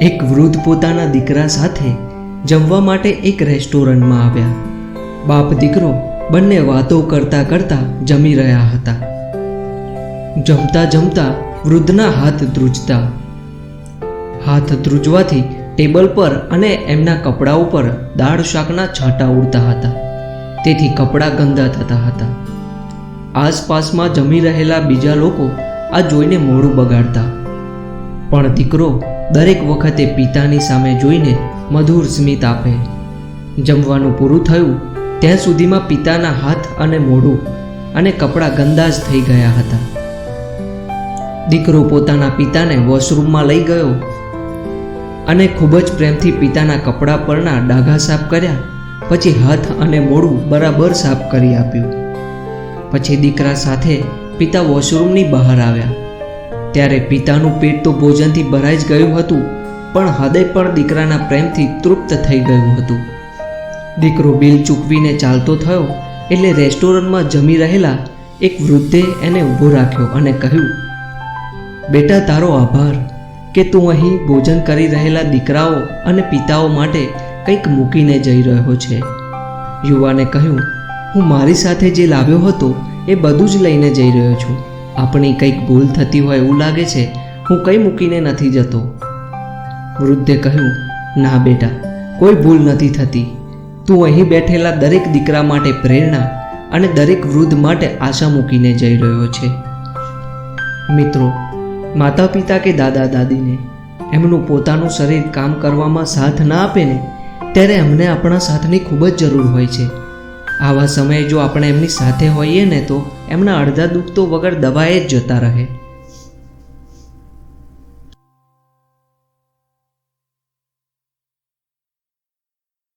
એક વૃદ્ધ પોતાના દીકરા સાથે જમવા માટે એક રેસ્ટોરન્ટમાં આવ્યા. બાપ દીકરો બંને વાતો કરતા કરતા જમી રહ્યા હતા. જમતા જમતા વૃદ્ધના હાથ ધ્રુજતા. હાથ ધ્રુજવાથી ટેબલ પર અને એમના કપડા ઉપર દાળ શાકના છાંટા ઉડતા હતા. તેથી કપડાં ગંદા થતા હતા. આસપાસમાં જમી રહેલા બીજા લોકો આ જોઈને મોડું બગાડતા. પણ દીકરો દરેક વખતે પિતાની સામે જોઈને મધુર સ્મિત આપે. જમવાનું પૂરું થયું, ત્યાં સુધીમાં પિતાના હાથ અને મોઢું અને કપડાં ગંદા જ થઈ ગયા હતા. દીકરો પોતાના પિતાને વોશરૂમમાં લઈ ગયો અને ખૂબ જ પ્રેમથી પિતાના કપડાં પરના ડાઘા સાફ કર્યા, પછી હાથ અને મોઢું બરાબર સાફ કરી આપ્યું. પછી દીકરા સાથે પિતા વોશરૂમની બહાર આવ્યા. ત્યારે પિતાનું પેટ તો ભોજનથી ભરાઈ જ ગયું હતું, પણ હૃદય પણ દીકરાના પ્રેમથી તૃપ્ત થઈ ગયું હતું. દીકરો બિલ ચૂકવીને ચાલતો થયો, એટલે રેસ્ટોરન્ટમાં જમી રહેલા એક વૃદ્ધે એને ઊભો રાખ્યો અને કહ્યું, બેટા, તારો આભાર કે તું અહીં ભોજન કરી રહેલા દીકરાઓ અને પિતાઓ માટે કંઈક મૂકીને જઈ રહ્યો છે. યુવાને કહ્યું, હું મારી સાથે જે લાવ્યો હતો એ બધું જ લઈને જઈ રહ્યો છું. આપણી કંઈક ભૂલ થતી હોય એવું લાગે છે, હું કંઈ મૂકીને નથી જતો. વૃદ્ધે કહ્યું, ના બેટા, કોઈ ભૂલ નથી થતી. તું અહીં બેઠેલા દરેક દીકરા માટે પ્રેરણા અને દરેક વૃદ્ધ માટે આશા મૂકીને જઈ રહ્યો છે. મિત્રો માતા પિતા કે દાદા દાદીને એમનું પોતાનું શરીર કામ કરવામાં સાથ ના આપે ને, ત્યારે અમને આપણા સાથની ખૂબ જ જરૂર હોય છે. આવા સમયે જો આપણે એમની સાથે હોઈએ ને તો એમના અડધા દુઃખ તો વગર દવાએ જ જતા રહે.